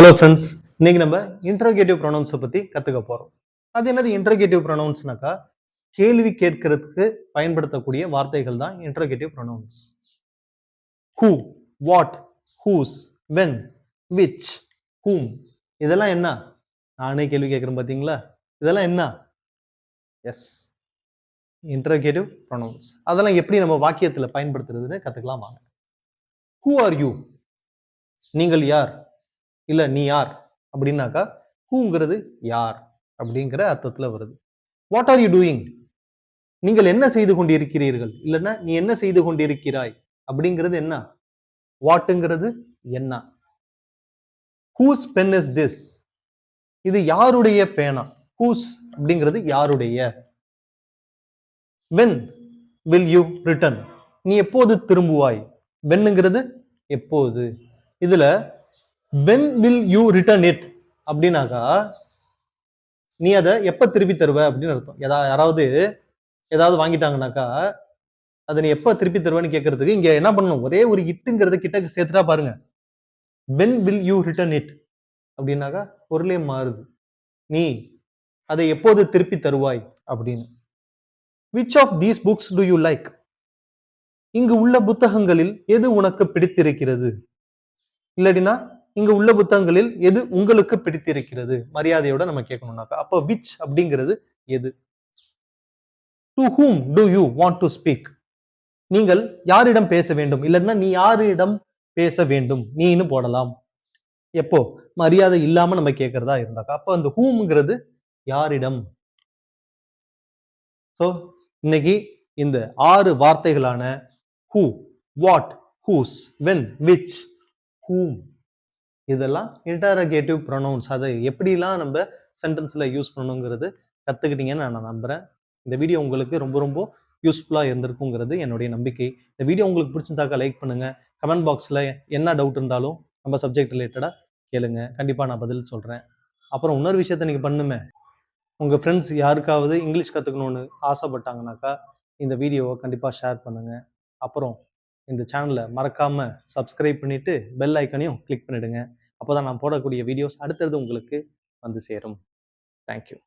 Hello friends இன்னைக்கு நம்ம interrogative ப்ரொனவுன்ஸை பற்றி கற்றுக்க போகிறோம் அது என்னது இன்ட்ரோகேட்டிவ் ப்ரொனவுன்ஸ்னாக்கா கேள்வி கேட்கறதுக்கு பயன்படுத்தக்கூடிய வார்த்தைகள் தான் interrogative pronouns who what whose when which whom இதெல்லாம் என்ன? நானே கேள்வி கேட்குறேன் பார்த்தீங்களா இதெல்லாம் என்ன? எஸ் இன்ட்ரோகேட்டிவ் ப்ரொனவுன்ஸ் அதெல்லாம் எப்படி நம்ம வாக்கியத்தில் பயன்படுத்துறதுன்னு கற்றுக்கலாம் வாங்க ஹூ ஆர் யூ நீங்கள் யார்? இல்ல நீ யார்? அப்படின்னாக்கா ஹூங்கிறது யார்? அப்படிங்கிற அர்த்தத்துல வருது. வாட் ஆர் யூ டூயிங் நீங்கள் என்ன செய்து கொண்டிருக்கிறீர்கள்? இல்லைன்னா நீ என்ன செய்து கொண்டிருக்கிறாய்? அப்படிங்கிறது என்ன? வாட்டுங்கிறது என்ன? ஹூஸ் பென் இஸ் திஸ் இது யாருடைய பேனா? ஹூஸ் அப்படிங்கிறது யாருடைய? வென் வில் யூ ரிட்டர்ன் நீ எப்போது திரும்புவாய்? வென்னுங்கிறது எப்போது? இதுல when will you return it அப்படின்னாக்கா நீ அதை எப்போ திருப்பி தருவ? அப்படின்னு அர்த்தம். எதா யாராவது ஏதாவது வாங்கிட்டாங்கனாக்கா அதை நீ எப்போ திருப்பி தருவேன்னு கேட்கறதுக்கு இங்கே என்ன பண்ணணும்? ஒரே ஒரு இட்டுங்கிறத கிட்ட சேர்த்துட்டா பாருங்க. When will you return it அப்படின்னாக்கா பொருளே மாறுது. நீ அதை எப்போது திருப்பி தருவாய்? அப்படின்னு. Which of these books do you like இங்கு உள்ள புத்தகங்களில் எது உனக்கு பிடித்திருக்கிறது? இல்லடினா இங்க உள்ள புத்தகங்களில் எது உங்களுக்கு பிடித்திருக்கிறது? மரியாதையோட நம்ம கேட்கணும்னாக்கா. அப்போ விச் அப்படிங்கிறது எது? To whom do you want to speak நீங்கள் யாரிடம் பேச வேண்டும்? இல்லைன்னா நீ யாரிடம் பேச வேண்டும்? நீன்னு போடலாம். எப்போ? மரியாதை இல்லாம நம்ம கேட்கறதா இருந்தாக்கா. அப்போ அந்த ஹூம்ங்கிறது யாரிடம்? ஸோ இன்னைக்கு இந்த ஆறு வார்த்தைகளான who what whose when which whom இதெல்லாம் இன்டரகேட்டிவ் ப்ரொனவுன்ஸ் அதை எப்படிலாம் நம்ம சென்டென்ஸில் யூஸ் பண்ணணுங்கிறது கற்றுக்கிட்டீங்கன்னு நான் நம்புகிறேன் இந்த வீடியோ உங்களுக்கு ரொம்ப ரொம்ப யூஸ்ஃபுல்லாக இருந்திருக்குங்கிறது என்னுடைய நம்பிக்கை. இந்த வீடியோ உங்களுக்கு பிடிச்சிருந்தாக்கா லைக் பண்ணுங்கள் கமெண்ட் பாக்ஸில் என்ன டவுட் இருந்தாலும் நம்ம சப்ஜெக்ட் ரிலேட்டடாக கேளுங்க. கண்டிப்பாக நான் பதில் சொல்கிறேன் அப்புறம் இன்னொரு விஷயத்த நீங்கள் பண்ணுமே. உங்கள் ஃப்ரெண்ட்ஸ் யாருக்காவது இங்கிலீஷ் கற்றுக்கணுன்னு ஆசைப்பட்டாங்கனாக்கா இந்த வீடியோவை கண்டிப்பாக ஷேர் பண்ணுங்கள் அப்புறம் இந்த சேனலை மறக்காமல் சப்ஸ்கிரைப் பண்ணிவிட்டு பெல் ஐக்கனையும் கிளிக் பண்ணிவிடுங்க அப்போ தான் நான் போடக்கூடிய வீடியோஸ் அடுத்தது உங்களுக்கு வந்து சேரும். தேங்க்யூ